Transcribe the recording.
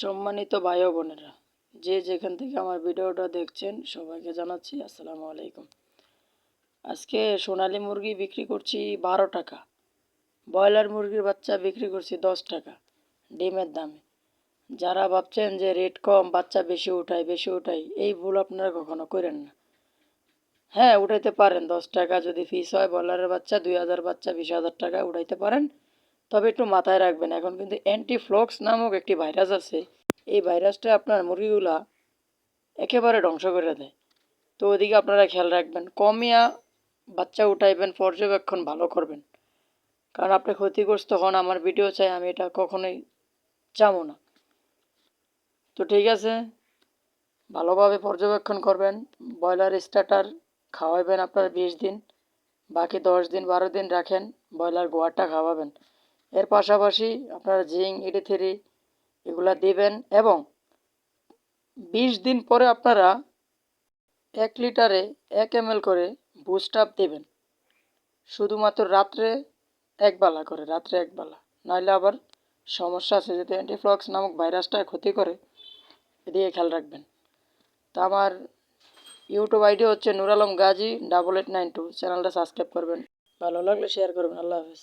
সম্মানিত ভাই বোনেরা, যে যেখান থেকে আমার ভিডিওটা দেখছেন সবাইকে জানাচ্ছি আসসালামু আলাইকুম। আজকে সোনালী মুরগি বিক্রি করছি বারো টাকা, ব্রয়লার মুরগির বাচ্চা বিক্রি করছি দশ টাকা, ডিমের দামে। যারা ভাবছেন যে রেট কম, বাচ্চা বেশি উঠায় বেশি উঠাই, এই ভুল আপনারা কখনো করেন না। হ্যাঁ উঠাইতে পারেন, দশ টাকা যদি ফিস হয়, ব্রয়লারের বাচ্চা দুই হাজার, বাচ্চা বিশ হাজার টাকা উঠাইতে পারেন। তবে একটু মাথায় রাখবেন, এখন কিন্তু অ্যান্টিফ্লক্স নামক একটি ভাইরাস আছে। এই ভাইরাসটা আপনার মুরগিগুলা একেবারে ধ্বংস করে দেয়। তো ওদিকে আপনারা খেয়াল রাখবেন, কমিয়া বাচ্চা উঠাইবেন, পর্যবেক্ষণ ভালো করবেন। কারণ আপনি ক্ষতিগ্রস্ত হন, আমার ভিডিও চাই, আমি এটা কখনোই চাবো না। তো ঠিক আছে, ভালোভাবে পর্যবেক্ষণ করবেন, ব্রয়লার স্টার্টার খাওয়াবেন আপনার বিশ দিন, বাকি দশ দিন, বারো দিন রাখেন, ব্রয়লার গোয়ারটা খাওয়াবেন। এর পাশাপাশি আপনারা জিঙ্ক ইডি থ্রি এগুলা দিবেন এবং বিশ দিন পরে আপনারা এক লিটারে এক এম করে বুস্ট আপ দেবেন। শুধুমাত্র রাত্রে একবেলা করে, রাত্রে একবেলা নাহলে আবার সমস্যা আছে যদি অ্যান্টিফ্লক্স নামক ভাইরাসটা ক্ষতি করে, এদিকে খেয়াল রাখবেন। তা আমার ইউটিউব আইডি হচ্ছে Nur Alam Gazi double eight nine two চ্যানেলটা সাবস্ক্রাইব করবেন। ভালো লাগলে শেয়ার করবেন। আল্লাহ হাফিজ।